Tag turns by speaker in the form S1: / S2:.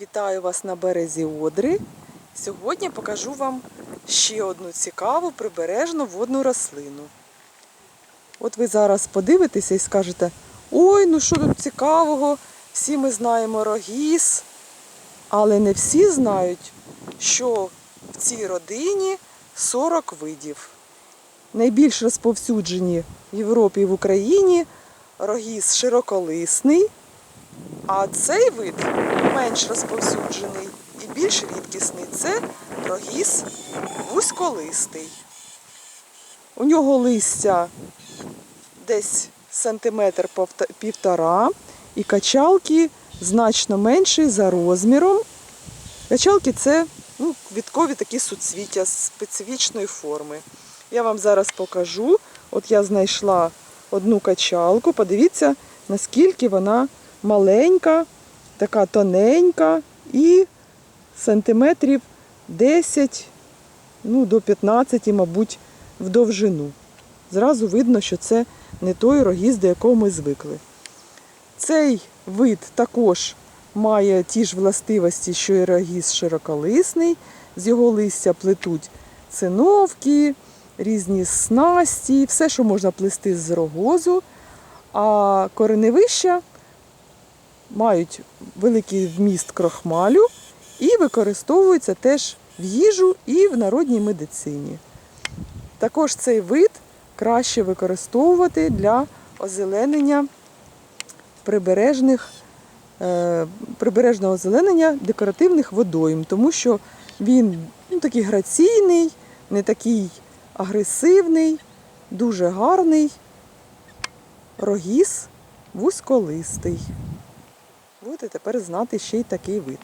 S1: Вітаю вас на березі Одри. Сьогодні покажу вам ще одну цікаву прибережну водну рослину. От ви зараз подивитеся і скажете: ой, ну що тут цікавого, всі ми знаємо рогіз. Але не всі знають, що в цій родині 40 видів. Найбільш розповсюджені в Європі і в Україні рогіз широколисний, а цей вид менш розповсюджений і більш рідкісний це рогіз вузьколистий. У нього листя десь сантиметр півтора, і качалки значно менші за розміром. Качалки це ну, квіткові такі суцвіття специфічної форми. Я вам зараз покажу. От я знайшла одну качалку. Подивіться, наскільки вона маленька, така тоненька і сантиметрів 10 ну, до 15, мабуть, в довжину. Зразу видно, що це не той рогіз, до якого ми звикли. Цей вид також має ті ж властивості, що і рогіз широколисний. З його листя плетуть циновки, різні снасті, все, що можна плести з рогозу. А кореневища мають великий вміст крохмалю і використовуються теж в їжу і в народній медицині. Також цей вид краще використовувати для озеленення прибережних, е, прибережного озеленення декоративних водойм, тому що він ну, такий граційний, не такий агресивний, дуже гарний, рогіз вузьколистий. Будете тепер знати ще й такий вид.